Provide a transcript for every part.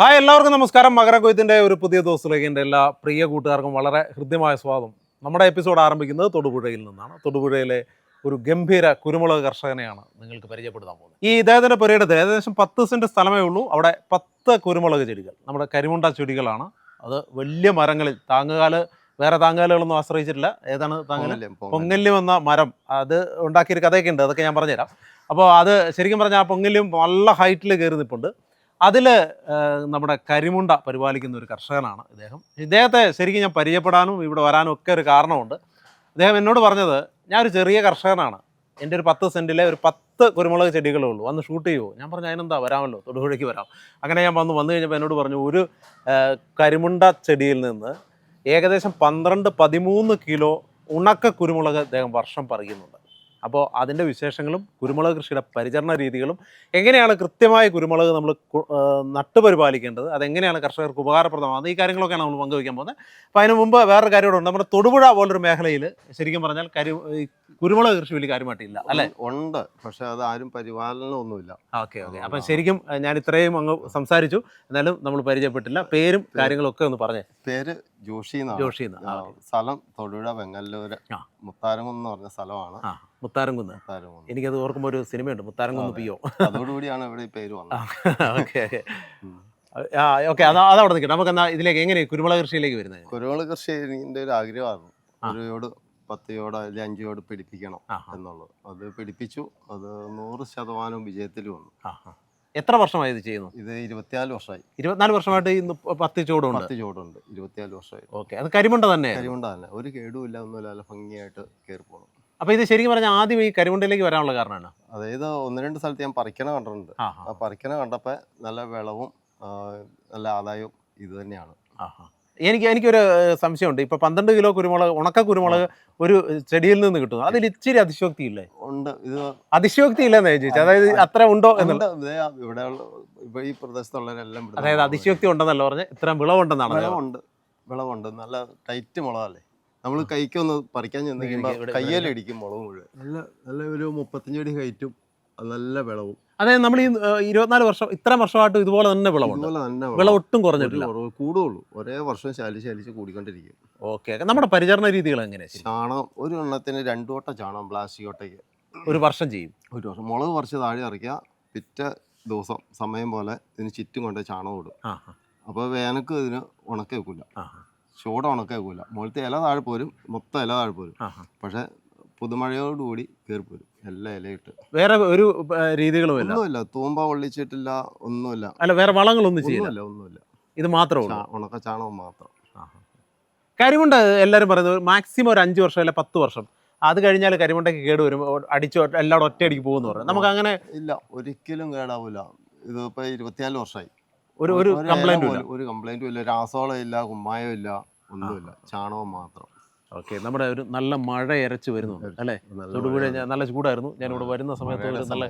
Hi എല്ലാവർക്കും നമസ്കാരം. മകരക്കൊയ്ത്തിന്റെ ഒരു പുതിയ ദിവസത്തിലേക്ക് എന്റെ എല്ലാ പ്രിയ കൂട്ടുകാർക്കും വളരെ ഹൃദ്യമായ സ്വാഗതം. നമ്മുടെ എപ്പിസോഡ് ആരംഭിക്കുന്നത് തൊടുപുഴയിൽ നിന്നാണ്. തൊടുപുഴയിലെ ഒരു ഗംഭീര കുരുമുളക് കർഷകനെയാണ് നിങ്ങൾക്ക് പരിചയപ്പെടുത്താൻ പോകുന്നത്. ഈ ഇദ്ദേഹത്തിന്റെ പുരയിടത്തിൽ ഏകദേശം പത്ത് സെന്റ് സ്ഥലമേ ഉള്ളൂ. അവിടെ പത്ത് കുരുമുളക് ചെടികൾ. നമ്മുടെ കരിമുണ്ട ചെടികളാണ്. അത് വലിയ മരങ്ങളിൽ താങ്ങുകാൽ വേറെ താങ്ങുകാലുകളൊന്നും ആശ്രയിച്ചിട്ടില്ല. ഏതാണ് താങ്ങൽ പൊങ്ങല്യം, എന്ന മരം. അത് ഉണ്ടാക്കിയൊരു കഥയൊക്കെ ഉണ്ട്. അതൊക്കെ ഞാൻ പറഞ്ഞുതരാം. അപ്പോൾ അത് ശരിക്കും പറഞ്ഞാൽ ആ പൊങ്ങല്യം നല്ല ഹൈറ്റിൽ കയറി നിൽപ്പുണ്ട്. അതിൽ നമ്മുടെ കരിമുണ്ട പരിപാലിക്കുന്ന ഒരു കർഷകനാണ് ഇദ്ദേഹം. ഇദ്ദേഹത്തെ ശരിക്കും ഞാൻ പരിചയപ്പെടാനും ഇവിടെ വരാനും ഒക്കെ ഒരു കാരണമുണ്ട്. അദ്ദേഹം എന്നോട് പറഞ്ഞത് ഞാൻ ഒരു ചെറിയ കർഷകനാണ്. എന്റെ ഒരു പത്ത് സെന്റിലെ ഒരു പത്ത് കുരുമുളക് ചെടികളേ ഉള്ളൂ. വന്ന് ഷൂട്ട് ചെയ്യുമോ ഞാൻ പറഞ്ഞു അതിനെന്താ? വരാമല്ലോ. തൊടുപുഴയ്ക്ക് വരാം. അങ്ങനെ ഞാൻ വന്ന് വന്നു കഴിഞ്ഞപ്പോൾ എന്നോട് പറഞ്ഞു ഒരു കരിമുണ്ട ചെടിയിൽ നിന്ന് ഏകദേശം പന്ത്രണ്ട് പതിമൂന്ന് കിലോ ഉണക്ക കുരുമുളക് അദ്ദേഹം വർഷം പറിക്കുന്നുണ്ട്. അപ്പോൾ അതിന്റെ വിശേഷങ്ങളും കുരുമുളക് കൃഷിയുടെ പരിചരണ രീതികളും എങ്ങനെയാണ് കൃത്യമായ കുരുമുളക് നമ്മൾ നട്ടുപരിപാലിക്കേണ്ടത് അതെങ്ങനെയാണ് കർഷകർക്ക് ഉപകാരപ്രദമാകുന്നത് ഈ കാര്യങ്ങളൊക്കെയാണ് നമ്മൾ പങ്കുവയ്ക്കാൻ പോകുന്നത്. അപ്പോൾ അതിന് മുമ്പ് വേറൊരു കാര്യമുണ്ട് നമ്മുടെ തൊടുപുഴ പോലൊരു മേഖലയിൽ ശരിക്കും പറഞ്ഞാൽ കരി കുരുമുളക് കൃഷി വലിയ കാര്യമായിട്ടില്ല അല്ലെ? ഉണ്ട്. പക്ഷെ അത് ആരും പരിപാലനം ഒന്നുമില്ല ഓക്കെ ഓക്കെ. അപ്പൊ ശരിക്കും ഞാൻ ഇത്രയും അങ്ങ് സംസാരിച്ചു. എന്നാലും നമ്മൾ പരിചയപ്പെട്ടില്ല. പേരും കാര്യങ്ങളും ഒക്കെ ഒന്ന് പറഞ്ഞേ. പേര് ജോഷി ജോഷി സ്ഥലം തൊടുപുഴ വെങ്ങല്ലൂര്. മുത്താരംകുന്ന് എന്ന് പറഞ്ഞ സ്ഥലമാണ്. മുത്താരംകുന്ന്. എനിക്കത് ഓർക്കുമ്പോൾ ഒരു സിനിമയുണ്ട് മുത്താരംകുന്ന്. പിയോ അതോടുകൂടിയാണ് ഇവിടെ പേര് വന്നത്. Okay okay. അതാ അതവിടെ നിൽക്കട്ടെ. നമുക്ക് എന്നാ ഇതിലേക്ക് എങ്ങനെ കുരുമുളക് കൃഷിയിലേക്ക് വരുന്നത്? കുരുമുളക് കൃഷി എന്റെ ഒരു ആഗ്രഹമായിരുന്നു. ആ. പത്ത് യോട് അല്ലെങ്കിൽ അഞ്ച് യോട് പിടിപ്പിക്കണം എന്നുള്ളത്. അത് പിടിപ്പിച്ചു. അത് നൂറ് ശതമാനം വിജയത്തിൽ വന്നു. എത്ര വർഷമായി ഇത് ചെയ്യുന്നു? ഇത് ഇരുപത്തിനാല് വർഷമായി. ഇരുപത്തിനാല് വർഷമായിട്ട് ഇന്ന് പത്ത് ചോടുണ്ട് പത്ത് ചോടുണ്ട് ഇരുപത്തിനാല് വർഷമായി. ഓക്കെ. അത് കരിമുണ്ട തന്നെ കരിമുണ്ട തന്നെ. ഒരു കേടുമില്ല ഒന്നുമില്ല. നല്ല ഭംഗിയായിട്ട് കയറി പോകണം അപ്പൊ ഇത് ശരിക്കും പറഞ്ഞാൽ ആദ്യം ഈ കരിമുണ്ടയിലേക്ക് വരാനുള്ള കാരണമാണ്. അതായത് ഒന്ന് രണ്ട് സ്ഥലത്ത് ഞാൻ പറിക്കണ കണ്ടിട്ടുണ്ട്. ആ പറിക്കണ കണ്ടപ്പോൾ നല്ല വിളവും നല്ല ആദായവും ഇത് തന്നെയാണ്. ആ ആ. എനിക്ക് എനിക്കൊരു സംശയമുണ്ട്. ഇപ്പൊ പന്ത്രണ്ട് കിലോ കുരുമുളക് ഉണക്ക കുരുമുളക് ഒരു ചെടിയിൽ നിന്ന് കിട്ടുന്നു. അതിൽ ഇച്ചിരി അതിശോക്തി ഇല്ലേ ഉണ്ട്. ഇത് അതിശോക്തി ഇല്ലെന്ന് ചോദിച്ചു അതായത് അത്ര ഉണ്ടോ എന്നുള്ള ഉണ്ട്. ദേ ഇവിടെ ഇപ്പൊ ഈ പ്രദേശത്തുള്ളവരെല്ലാം അതായത് അതിശോക്തി ഉണ്ടെന്നല്ലോ പറഞ്ഞ്? ഇത്ര വിളവുണ്ടെന്നാണ്? വിളവുണ്ട്. വിളവുണ്ട്. നല്ല ടൈറ്റ് മുളകല്ലേ? നമ്മൾ കൈക്കൊന്ന് പറിക്കാൻ ചെന്ന് കഴിയുമ്പോൾ കയ്യിലടിക്കും മുളക് മുഴുവൻ. നല്ല നല്ല ഒരു മുപ്പത്തഞ്ച് അടി ഹൈറ്റും നല്ല വിളവും. അതായത് നമ്മൾ ഈ ഇരുപത്തിനാല് വർഷം ഇത്ര വർഷമായിട്ട് ഇതുപോലെ തന്നെ വിളവുണ്ട്. വിള ഒട്ടും കുറഞ്ഞിട്ടില്ല. കൂടുള്ളൂ ഒരേ വർഷം ശാലി ശാലിച്ച് കൂടിക്കൊണ്ടിരിക്കും. ഓക്കെ. നമ്മുടെ പരിചരണ രീതികൾ എങ്ങനെയാണ് ചാണകം ഒരു എണ്ണത്തിന് രണ്ടു വട്ടം ചാണകം പ്ലാസ്റ്റിക് ഒട്ടയ്ക്ക് ഒരു വർഷം ചെയ്യും. ഒരു വർഷം. മുളക് കുറച്ച് താഴെ ഇറക്കുക. പിറ്റേ ദിവസം സമയം പോലെ ഇതിന് ചുറ്റും കൊണ്ട് ചാണകം ഇടും. വേനക്ക് അപ്പോൾ വേനൽക്ക് ഇതിന് ഉണക്ക വെക്കില്ല ചൂട് ഉണക്ക വെക്കില്ല മുകളിലത്തെ ഇല താഴെ പോരും. മൊത്തം ഇല താഴെ പോരും. പക്ഷേ പുതുമഴയോടുകൂടി കയറിപ്പോരും പോരും എല്ലാ ഇലയിട്ട്. വേറെ ഒരു രീതികളും ഒന്നുമില്ല. തൂമ്പ പൊള്ളിച്ചിട്ടില്ല ഒന്നുമില്ല. അല്ല വേറെ വളങ്ങളൊന്നും ചെയ്യില്ല. ഒന്നുമില്ല ഒന്നുമില്ല. ഇത് മാത്രമേ ഉള്ളൂ. ചാ- ഉണക്ക ചാണകം മാത്രം കരിമുണ്ട എല്ലാവരും പറയുന്നത് മാക്സിമം ഒരു അഞ്ച് വർഷം അല്ല പത്ത് വർഷം. അത് കഴിഞ്ഞാൽ കരിമുണ്ടയ്ക്ക് കേട് വരും. ഒ- അടിച്ച് ഒറ്റ- എല്ലാവരും ഒറ്റയടിക്ക് പോകുമെന്ന് പറഞ്ഞു നമുക്ക് അങ്ങനെ ഇല്ല ഒരിക്കലും കേടാവൂല. ഇതിപ്പോ ഇരുപത്തിനാല് വർഷമായി ഒരു ഒരു ഇല കംപ്ലൈന്റും ഇല്ല. പോലും- ഒരു കംപ്ലൈന്റും ഇല്ല. രാസവളം ഇല്ല കുമ്മായം ഇല്ല ഒന്നുമില്ല. ചാണകം മാത്രം. ഓക്കെ നമ്മുടെ ഒരു നല്ല മഴ ഇരച്ച് വരുന്നുണ്ട് അല്ലേ? തൊടുപുഴ ഞാൻ- നല്ല ചൂടായിരുന്നു. ഞാൻ ഇവിടെ വരുന്ന സമയത്ത് ഒരു നല്ല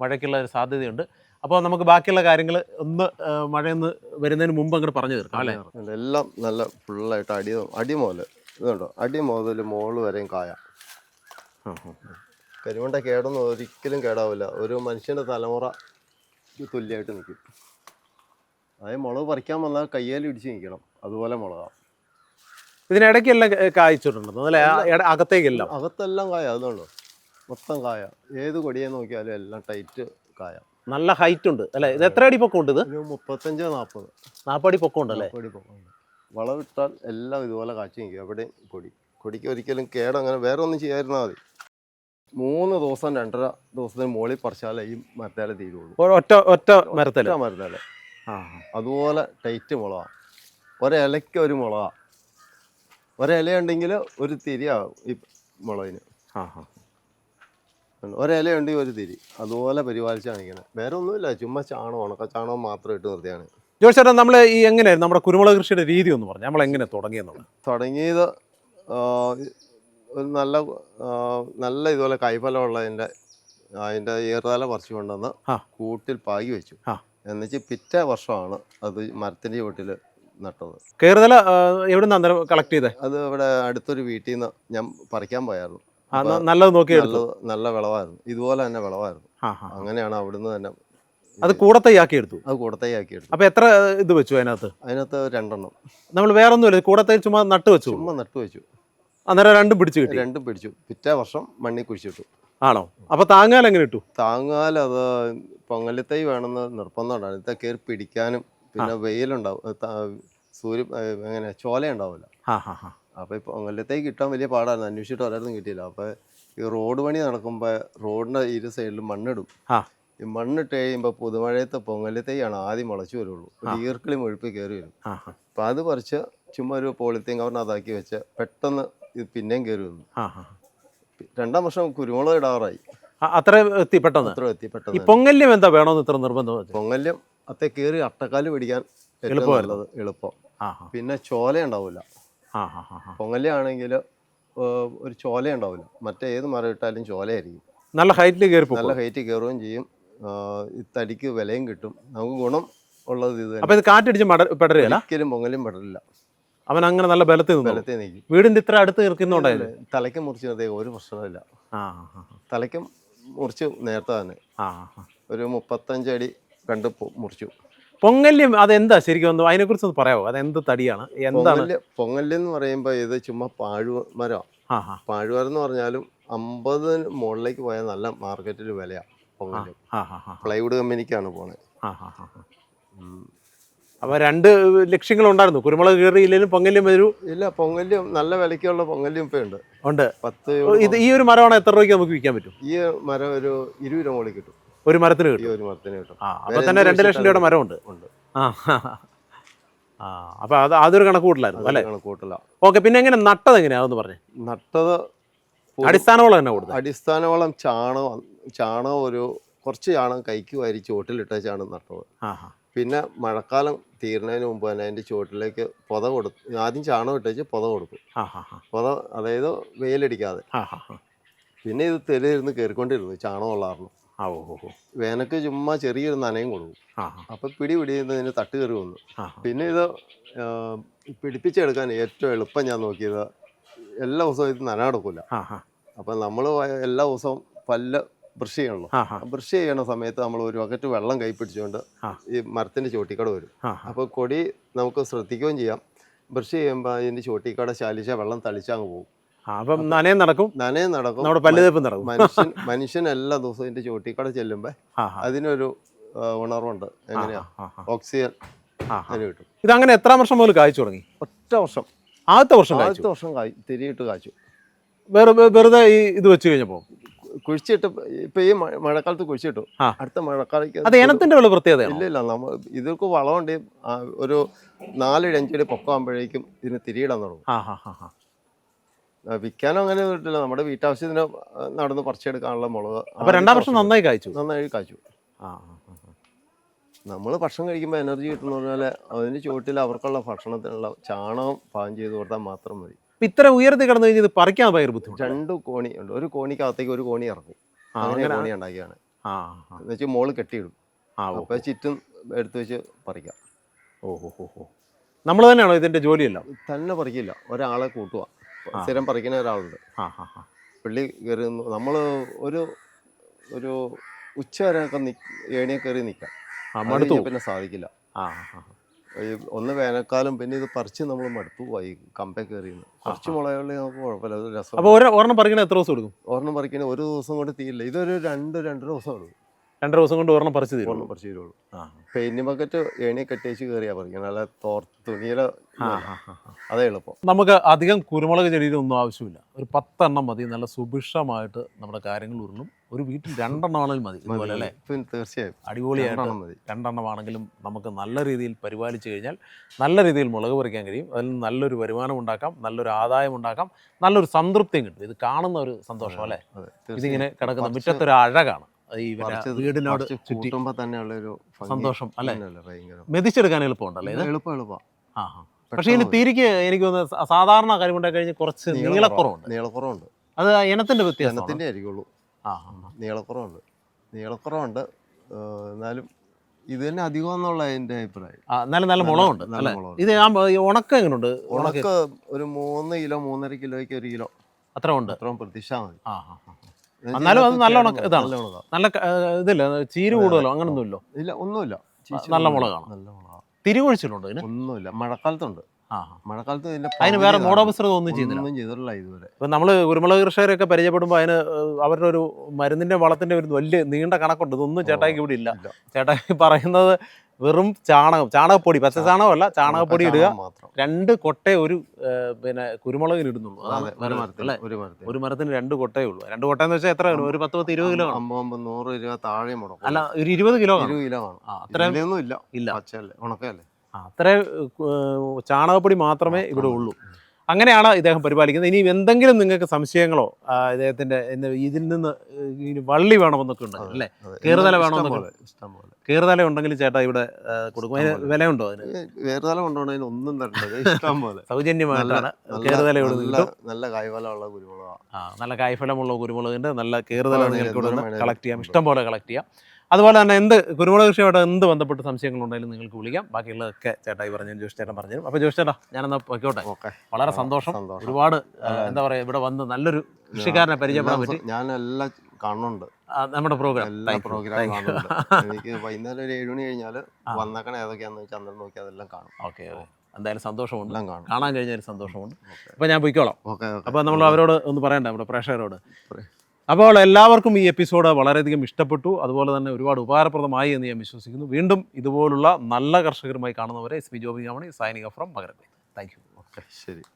മഴയ്ക്കുള്ള ഒരു സാധ്യതയുണ്ട്. അപ്പോൾ നമുക്ക് ബാക്കിയുള്ള കാര്യങ്ങൾ ഒന്ന് മഴയൊന്ന് വരുന്നതിന് മുമ്പ് അങ്ങോട്ട് പറഞ്ഞു തീർക്കാം അല്ലേ? എല്ലാം നല്ല ഫുള്ളായിട്ട് അടി അടി മുതൽ ഇതുണ്ടോ? അടി മുതൽ മോൾ വരെയും കായ. കരിമണ്ട കേടൊന്നും ഒരിക്കലും കേടാവില്ല. ഒരു മനുഷ്യന്റെ തലമുറ തുല്യമായിട്ട് നിൽക്കും. അതായത് മുളക് പറിക്കാൻ വന്നാൽ കയ്യേൽ ഇടിച്ച് നിൽക്കണം. അതുപോലെ മുളകാ. ഇതിനിടയ്ക്കെല്ലാം കായ്ച്ചിട്ടുണ്ടോ അല്ലെ? അകത്തേക്കെല്ലാം. അകത്തെല്ലാം കായ അതുള്ളൂ. മൊത്തം കായ. ഏത് കൊടിയെ നോക്കിയാലും എല്ലാം ടൈറ്റ് കായ. നല്ല ഹൈറ്റ് ഉണ്ട്. അല്ലെ? ഇത് എത്ര അടി പൊക്കം ഉണ്ട് ഇത്? മുപ്പത്തഞ്ച് നാൽപ്പത് നാൽപ്പടി പൊക്കം ഉണ്ട് അല്ലേ? പൊക്കമുണ്ട്. വളമിട്ടാൽ എല്ലാം ഇതുപോലെ കാച്ചി നിൽക്കും. എവിടെയും കൊടി. കൊടിക്ക് ഒരിക്കലും കേടങ്ങനെ വേറെ ഒന്നും ചെയ്യാതിരുന്നാൽ മതി. മൂന്ന് ദിവസം രണ്ടര ദിവസത്തിന് മുകളിൽ പറിച്ചാലേ ഈ മരത്തേല തീരുള്ളൂ. ഒറ്റ ഒറ്റ മരത്തേലെ? ആ മരത്തേല. അതുപോലെ ടൈറ്റ് മുളക. ഒരിലയ്ക്ക് ഒരു മുളക. ഒരില ഉണ്ടെങ്കിൽ ഒരു തിരിയാവും ഈ മുളകിന്. ഒരില ഉണ്ടെങ്കിൽ ഒരു തിരി. അതുപോലെ പരിപാലിച്ചാണ് കാണിക്കണം. വേറെ ഒന്നുമില്ല ചുമ്മാ ചാണകം ഉണക്ക ചാണകം മാത്രം ഇട്ട് നിർത്തിയാണ്. ജോഷേട്ടാ നമ്മൾ ഈ എങ്ങനെയായിരുന്നു നമ്മുടെ കുരുമുളക് കൃഷിയുടെ രീതി ഒന്ന് പറഞ്ഞു. നമ്മൾ എങ്ങനെ തുടങ്ങിയെന്നുള്ളത് തുടങ്ങിയത് ആ, ഒരു നല്ല നല്ല ഇതുപോലെ കൈഫലമുള്ളതിന്റെ അതിന്റെ ഈർതല പറിച്ചു കൊണ്ടുവന്ന് കൂട്ടിൽ പാകി വെച്ചു. എന്നുവെച്ചാൽ എന്നുവെച്ച് പിറ്റേ വർഷമാണ് അത് മരത്തിന്റെ ചുവട്ടിൽ നട്ടത്. കയറുതല എവിടെ നിന്ന് കളക്ട് ചെയ്തേ? അത് ഇവിടെ അടുത്തൊരു വീട്ടിൽ നിന്ന് ഞാൻ പറിക്കാൻ പോയായിരുന്നു. നല്ലത് നോക്കി നല്ല വിളവായിരുന്നു. ഇതുപോലെ തന്നെ വിളവായിരുന്നു. അങ്ങനെയാണ് അവിടുന്ന് തന്നെ അത് കൂടത്തൈയാക്കി എടുത്തു? അത് കൂടത്തൈയാക്കി എടുത്തു. അപ്പൊ എത്ര ഇത് വെച്ചു അതിനകത്ത്? അതിനകത്ത് രണ്ടെണ്ണം. നമ്മൾ വേറെ ഒന്നുമില്ല കൂടത്തൈ ചുമ്മാ നട്ട് വെച്ചു. ചുമ്മാ നട്ടു വെച്ചു. അന്നേരം രണ്ടും പിടിച്ചു കിട്ടി. രണ്ടും പിടിച്ചു. പിറ്റേ വർഷം മണ്ണി കുഴിച്ചിട്ടു. ആണോ? അപ്പൊ താങ്ങാൽ എങ്ങനെ ഇട്ടു? താങ്ങാൽ അത് പൊങ്ങലിത്തൈ വേണമെന്ന് നിർബന്ധം ഇതൊക്കെ ഇത് കയറി പിടിക്കാനും പിന്നെ വെയിലുണ്ടാവും. സൂര്യ ഏ, എങ്ങനെ ചോല ഉണ്ടാവില്ല അപ്പൊ ഇപ്പൊ പൊങ്ങലത്തേക്ക് കിട്ടാൻ വലിയ പാടായിരുന്നു. അന്വേഷിച്ചിട്ട് ഒരാളും കിട്ടിയില്ല. അപ്പൊ ഈ റോഡ് പണി നടക്കുമ്പോൾ റോഡിന്റെ ഇരു സൈഡിലും മണ്ണിടും. ഈ മണ്ണിട്ട് കഴിയുമ്പോൾ പുതുമഴയത്തെ പൊങ്ങലത്തേക്കാണ് ആദ്യം മുളച്ചു വരുള്ളൂ. ഈർക്കിളി മുഴുപ്പ് കയറി വരും. അപ്പൊ അത് പറിച്ച് ചുമ്മാ ഒരു പോളിത്തീൻ കവറിനകത്താക്കി വെച്ച് പെട്ടെന്ന് ഇത് പിന്നെയും കയറി വന്നു. രണ്ടാം വർഷം കുരുമുളക് ഇടാറായി. അത്ര എത്തി പെട്ടെന്ന്? അത്ര എത്തി പെട്ടെന്ന് പൊങ്ങല്യം എന്താ വേണമെന്ന് ഇത്ര നിർബന്ധം പൊങ്ങല്യം അത്തെ കയറി അട്ടക്കാൽ പിടിക്കാൻ ഏറ്റവും നല്ലത് എളുപ്പം. പിന്നെ ചോല ഉണ്ടാവില്ല പൊങ്ങലാണെങ്കിൽ ഒരു ചോല ഉണ്ടാവില്ല മറ്റേ ഏത് മരം ഇട്ടാലും ചോലയായിരിക്കും. നല്ല ഹൈറ്റിൽ കയറി നല്ല ഹൈറ്റിൽ ഹൈറ്റ് കയറുകയും ചെയ്യും തടിക്ക് വിലയും കിട്ടും. നമുക്ക് ഗുണം ഉള്ളത് ഇത് അപ്പൊ ഇത് കാറ്റടിച്ച് ഒരിക്കലും പൊങ്ങലും പെടലില്ല. അവൻ അങ്ങനെ നല്ല ബലത്തിൽ നിന്നു? ബലത്തെ നിൽക്കും. വീടിന്റെ ഇത്ര അടുത്ത് നിൽക്കുന്നുണ്ടായിരുന്നു തലയ്ക്ക് മുറിച്ച് ഒരു പ്രശ്നമില്ല തലയ്ക്ക് മുറിച്ച് നേരത്തെ തന്നെ. ഒരു മുപ്പത്തഞ്ചടി കണ്ട് മുറിച്ചു. പൊങ്ങല്യം അതെന്താ? ശരിക്കും ഒന്ന് അതിനെക്കുറിച്ച് ഒന്ന് പറയാമോ അതെന്ത് തടിയാണ്? എന്താണ്? പൊങ്ങല്യം എന്ന് പറയുമ്പോൾ ഇത് ചുമ്മാ പാഴു മരം പാഴുമരം എന്ന് പറഞ്ഞാലും അമ്പതിന് മുകളിലേക്ക് പോയാൽ നല്ല മാർക്കറ്റിൽ വിലയാണ് പൊങ്ങല്യം. പ്ലൈവുഡ് കമ്പനിക്കാണ് പോണത് അപ്പൊ രണ്ട് ലക്ഷ്യങ്ങളുണ്ടായിരുന്നു. കുരുമുളക് കയറിയില്ലെങ്കിലും പൊങ്ങല്യം വരൂ. ഇല്ല പൊങ്ങല്യം നല്ല വിലയ്ക്കുള്ള പൊങ്ങല്യം ഇപ്പൊ ഉണ്ട്. ഉണ്ട്. പത്ത് ഇത് ഈ ഒരു മരമാണ്? എത്ര രൂപയ്ക്ക് നമുക്ക് വിൽക്കാൻ പറ്റും? ഈ മരം ഒരു ഇരുപത് രൂപ മുകളിൽ കിട്ടും. ഒരു മരത്തിന് കിട്ടും. ഒരു മരത്തിന് കിട്ടും. ആ അപ്പൊ തന്നെ രണ്ട് ലക്ഷം രൂപയുടെ മരം മരമുണ്ട്. ഉണ്ട്. ആ ആ അപ്പൊ അത് അതൊരു കണക്ക് കൂട്ടില്ലായിരുന്നു അല്ലേ? കൂട്ടില്ല ഓക്കെ പിന്നെ എങ്ങനെ നട്ടത് എങ്ങനെയാ അതൊന്ന് പറഞ്ഞേ? നട്ടത് അടിസ്ഥാന വളം തന്നെ കൊടുത്തത് അടിസ്ഥാനവളം ചാണകം ചാണകം ഒരു കുറച്ച് ചാണകം കൈക്ക് വാരി ചുവട്ടിലിട്ടേച്ചാണ് നട്ടത്. ആ ആ പിന്നെ മഴക്കാലം തീരുന്നതിന് മുമ്പ് തന്നെ അതിന്റെ ചുവട്ടിലേക്ക് പുത കൊടുത്തു ആദ്യം ചാണകം ഇട്ടേച്ച് പുത കൊടുക്കും പുത അതായത് വെയിലടിക്കാതെ. പിന്നെ ഇത് തെളിയിരുന്ന് കയറിക്കൊണ്ടിരുന്നു ചാണകം കാരണം. ആ ഓ ഓ ഓ. ചുമ്മാ ചെറിയൊരു നനയും കൊടുക്കും. ആ അപ്പം പിടി പിടിയുന്നതിന് തട്ട് കയറി വന്നു. ആ പിന്നെ ഇത് ആ, പിടിപ്പിച്ചെടുക്കാൻ ഏറ്റവും എളുപ്പം ഞാൻ നോക്കിയത് എല്ലാ ദിവസവും ഇത് നന എടുക്കൂല ആ ആ. അപ്പം നമ്മൾ എല്ലാ ദിവസവും പല്ല് ബ്രഷ് ചെയ്യണല്ലോ. ആ ആ. ബ്രഷ് ചെയ്യണ സമയത്ത് നമ്മൾ ഒരു ബക്കറ്റ് വെള്ളം കൈ പിടിച്ചുകൊണ്ട് ആ. ഈ മരത്തിന്റെ ചോട്ടിക്കട വരും. ആ അപ്പോൾ കൊടി നമുക്ക് ശ്രദ്ധിക്കുകയും ചെയ്യാം. ബ്രഷ് ചെയ്യുമ്പോൾ അതിന്റെ ചോട്ടിക്കട ശാലിച്ച വെള്ളം തളിച്ച് അങ്ങ് പോകും. അപ്പം നനയും നടക്കും. നനയും നടക്കും. നമ്മുടെ പല്ലുതേപ്പും നടക്കും. മനുഷ്യൻ മനുഷ്യൻ എല്ലാ ദിവസവും ഇതിന്റെ ചോട്ടിക്കട ആ അതിനൊരു ഉണർവുണ്ട്. എങ്ങനെയാ. ഓക്സിജൻ കിട്ടും. ഇത് അങ്ങനെ എത്ര വർഷം മുതൽ കായ്ച്ചു തുടങ്ങി? ഒറ്റ വർഷം. ആദ്യത്തെ വർഷം കായ്ച്ചു? ആദ്യത്തെ വർഷം കായ് തിരിയിട്ട് കാച്ചു വേറെ വെറുതെ ഈ ഇത് വെച്ച് കഴിഞ്ഞപ്പോൾ കുഴിച്ചിട്ട് ഇപ്പൊ ഈ മഴക്കാലത്ത് കുഴിച്ചിട്ടു. അടുത്ത മഴക്കാലത്ത് അത് ഇനത്തിന്റെ വല്ല പ്രത്യേകതയാണോ? ഇല്ല ഇല്ല. നമ്മൾ ഇതൊക്കെ വളമുണ്ട്. ഒരു നാലടി അഞ്ചടി പൊക്കമാകുമ്പോഴേക്കും ഇതിന് തിരിയിടാൻ തുടങ്ങും. വിൽക്കാനോ അങ്ങനെ വീട്ടില്ല നമ്മുടെ വീട്ടാവശ്യത്തിന് നടന്ന് പറിച്ചെടുക്കാനുള്ള മുളക് അപ്പൊ രണ്ടാം വർഷം നന്നായി കായ്ച്ചു? നന്നായി കഴിച്ചു ആ. നമ്മൾ ഭക്ഷണം കഴിക്കുമ്പോൾ എനർജി കിട്ടുന്ന പറഞ്ഞാൽ അതിന് ചുവട്ടിൽ അവർക്കുള്ള ഭക്ഷണത്തിനുള്ള ചാണകം പാകം ചെയ്ത് കൊടുത്താൽ മാത്രം മതി. ഇത്ര ഉയർത്തി കിടന്നു കഴിഞ്ഞാൽ ഇത് പറിക്കാൻ ഭയങ്കര ബുദ്ധിമുട്ട്? രണ്ട് കോണി ഉണ്ട്. ഒരു കോണിക്കകത്തേക്ക് ഒരു കോണി ഇറങ്ങും. അങ്ങനെ കോണി ഉണ്ടാക്കിയാണ് എന്ന് വെച്ചാൽ മോൾ കെട്ടിയിടും. അപ്പോൾ ചുറ്റും എടുത്ത് വെച്ച് പറിക്കാം. ഓഹോ ഹോ ഹോ നമ്മൾ തന്നെയാണോ ഇതിന്റെ ജോലിയല്ല? തന്നെ പറിക്കില്ല. ഒരാളെ കൂട്ടുക. സ്ഥിരം പറിക്കുന്ന ഒരാളുണ്ട്. പുള്ളി കയറി നമ്മൾ ഒരു ഒരു ഉച്ച വരെയൊക്കെ ഒക്കെ ഏണിയെ കയറി നിൽക്കാം. പിന്നെ സാധിക്കില്ല. ഒന്ന് വേനൽക്കാലം പിന്നെ ഇത് പറിച്ച് നമ്മൾ മടുത്തു പോയി കമ്പ കയറി കുറച്ച് മുളകളിൽ നമുക്ക് കുഴപ്പമില്ല രസം. ഒരെണ്ണം പറിക്കണ എത്ര ദിവസം എടുക്കും? ഒരെണ്ണം പറിക്കുന്ന ഒരു ദിവസം കൊണ്ട് തീരില്ല. ഇതൊരു രണ്ട് രണ്ടര ദിവസം എടുക്കും. രണ്ടര ദിവസം കൊണ്ട് ഒരെണ്ണം പറിച്ച് തരും ഒരെണ്ണം പറിച്ച് തീരുള്ളൂ. Paint bucket ഏണിയെ കെട്ടിയേച്ച് കയറിയാ പറിക്കണം. നല്ല തോർ തുണിയിലെ. അതേ എളുപ്പം. നമുക്ക് അധികം കുരുമുളക് ചെടിയിലൊന്നും ആവശ്യമില്ല. ഒരു പത്തെണ്ണം മതി. നല്ല സുഭിക്ഷമായിട്ട് നമ്മുടെ കാര്യങ്ങൾ ഉരുളും. ഒരു വീട്ടിൽ രണ്ടെണ്ണമാണെങ്കിലും മതി ഇതുപോലെ അല്ലേ? തീർച്ചയായും. അടിപൊളിയായിട്ട് മതി. രണ്ടെണ്ണമാണെങ്കിലും നമുക്ക് നല്ല രീതിയിൽ പരിപാലിച്ചു കഴിഞ്ഞാൽ നല്ല രീതിയിൽ മുളക് പറിക്കാൻ കഴിയും. അതിൽ നിന്ന് നല്ലൊരു വരുമാനം ഉണ്ടാക്കാം. നല്ലൊരു ആദായം ഉണ്ടാക്കാം. നല്ലൊരു സംതൃപ്തിയും കിട്ടും. ഇത് കാണുന്ന ഒരു സന്തോഷം അല്ലേ? ഇതിങ്ങനെ കിടക്കുന്ന മുറ്റത്തൊരു അഴകാണ്. ഈ വീടിനോട് ചുറ്റുമ്പോൾ ചുറ്റി തന്നെയുള്ള ഒരു സന്തോഷം അല്ലേ? മെതിച്ചെടുക്കാൻ എളുപ്പമുണ്ടല്ലേ എളുപ്പം എളുപ്പം. ആ. പക്ഷേ ഇതിന് തിരിക്ക് എനിക്ക് തോന്നുന്നത് സാ- സാധാരണ കരിമുണ്ട കഴിഞ്ഞ് കുറച്ച് നീളക്കുറവുണ്ട്. നീളക്കുറവുണ്ട്. അത് ഇനത്തിന്റെ വ്യത്യാസം ജനത്തിന്റെ ആയിരിക്കുള്ളൂ. ആ. നീളക്കുറവുണ്ട്. നീളക്കുറവുണ്ട്. എന്നാലും ഇത് തന്നെ അധികം എന്നുള്ള എന്റെ അഭിപ്രായം. നല്ല നല്ല മുളകുണ്ട് നല്ല. ഇത് ഉണക്ക എങ്ങനെയുണ്ട് ഉണക്ക ഒരു മൂന്ന് കിലോ മൂന്നര കിലോയ്ക്ക് ഒരു കിലോ. അത്ര ഉണ്ട്. അത്ര പ്രതീക്ഷ മതി. എന്നാലും അത് നല്ല ഉണക്ക- ഇതാണ്. നല്ല ഇതില്ല ചീര് കൂടുതലോ അങ്ങനൊന്നുമില്ലോ? ഇല്ല ഒന്നുമില്ല. നല്ല. മുളകാണ്. നല്ല മുളകാണ് തിരികൊഴിച്ചിലുണ്ടോ ഇതിന്? ഒന്നുമില്ല. മഴക്കാലത്തുണ്ട്. ആ. മഴക്കാലത്ത് ഇതിന്റെ അതിന് വേറെ മോഡ് ഓഫീസർ ഒന്നും ചെയ്യുന്നില്ല. ഒന്നും ചെയ്തിട്ടില്ല ഇതുവരെ. ഇപ്പം നമ്മൾ കുരുമുളക് കർഷകരെയൊക്കെ പരിചയപ്പെടുമ്പോൾ അതിന് അവരുടെ ഒരു മരുന്നിന്റെ വളത്തിന്റെ ഒരു വലിയ നീണ്ട കണക്കുണ്ട്. ഇതൊന്നും ചേട്ടായിക്ക് ഇവിടെ ഇല്ല. ഇല്ല. ചേട്ടായി പറയുന്നത് വെറും ചാണകം ചാണകപ്പൊടി പച്ച അല്ല ചാണകപ്പൊടി ഇടുക. രണ്ട് കൊട്ട ഒരു പിന്നെ കുരുമുളകിന് ഇടുന്നുള്ളൂ. ഒരു മരത്തിൽ ഒരു മരത്തിന് രണ്ട് കൊട്ടേ ഉള്ളൂ. രണ്ട് കൊട്ടയെന്ന് വെച്ചാൽ എത്ര? ഒരു പത്ത് പത്ത് ഇരുപത് കിലോ നൂറ് രൂപ താഴെ മുടക്കും. അല്ല ഒരു ഇരുപത് കിലോ ഇരുപത് കിലോ ആണ് ആ അത്രയും ഇല്ല. ഇല്ല. പച്ചയല്ലേ ഉണക്കല്ലേ അത്ര ചാണകപ്പൊടി മാത്രമേ ഇവിടെ ഉള്ളൂ. അങ്ങനെയാണ് ഇദ്ദേഹം പരിപാലിക്കുന്നത്. ഇനി എന്തെങ്കിലും നിങ്ങൾക്ക് സംശയങ്ങളോ ഇദ്ദേഹത്തിന്റെ ഇതിൽ നിന്ന് ഇനി വള്ളി വേണമെന്നൊക്കെ ഉണ്ട് അല്ലേ. കീറുതല വേണമെന്നൊക്കെ കീറുതല ഉണ്ടെങ്കിൽ ചേട്ടാ ഇവിടെ കൊടുക്കും. അതിന്. വിലയുണ്ടോ അതിന്? കീറുതല കൊണ്ടുപോകണതിന് ഒന്നും തരേണ്ടത് ഇഷ്ടം പോലെ. സൗജന്യമായിട്ടാണ് കീറുതല നല്ല കായ്ഫലമുള്ള കുരുമുളകാണ്. ആ നല്ല കായ്ഫലമുള്ള കുരുമുളകിന്റെ നല്ല കീറുതല നിങ്ങൾക്ക് കളക്ട് ചെയ്യാം. ഇഷ്ടം പോലെ കളക്ട് ചെയ്യാം. അതുപോലെ തന്നെ എന്ത് കുരുമുളക് കൃഷിയോട് എന്ത് ബന്ധപ്പെട്ട് സംശയങ്ങളുണ്ടെങ്കിലും നിങ്ങൾക്ക് വിളിക്കാം. ബാക്കിയുള്ളതൊക്കെ ചേട്ടായി പറഞ്ഞു ജോഷ് ചേട്ടൻ പറഞ്ഞു അപ്പോൾ ജോഷ് ചേട്ടാ ഞാനെന്നാ പൊയ്ക്കോട്ടെ. വളരെ സന്തോഷം. ഒരുപാട് എന്താ പറയാ ഇവിടെ വന്ന് നല്ലൊരു കൃഷിക്കാരനെ പരിചയപ്പെടാൻ പറ്റി. ഞാൻ എല്ലാം കാണുന്നുണ്ട്. നമ്മുടെ പ്രോഗ്രാം എല്ലാ പ്രോഗ്രാം എനിക്ക് വൈകുന്നേരം ഒരു ഏഴ് മണി കഴിഞ്ഞാൽ വന്നേക്കണ ഏതൊക്കെയാന്ന് വെച്ചാൽ അന്നേരം നോക്കി അതെല്ലാം കാണും. ഓക്കെ എന്തായാലും സന്തോഷമുണ്ട്. കാണാൻ കഴിഞ്ഞാൽ സന്തോഷമുണ്ട്. അപ്പൊ അപ്പോൾ ഞാൻ പോയിക്കോളാം. അപ്പൊ അപ്പോൾ നമ്മൾ അവരോട് ഒന്ന് പറയണ്ട നമ്മുടെ പ്രേക്ഷകരോട്. അപ്പോൾ എല്ലാവർക്കും ഈ എപ്പിസോഡ് വളരെയധികം ഇഷ്ടപ്പെട്ടു. അതുപോലെ തന്നെ ഒരുപാട് ഉപകാരപ്രദമായി എന്ന് ഞാൻ വിശ്വസിക്കുന്നു. വീണ്ടും ഇതുപോലുള്ള നല്ല കർഷകരുമായി കാണുന്നവരെ എസ് പി ജോബി ജാമണി സൈനിക ഫ്രം മകരപ്പേ താങ്ക് യു ഓക്കെ ശരി.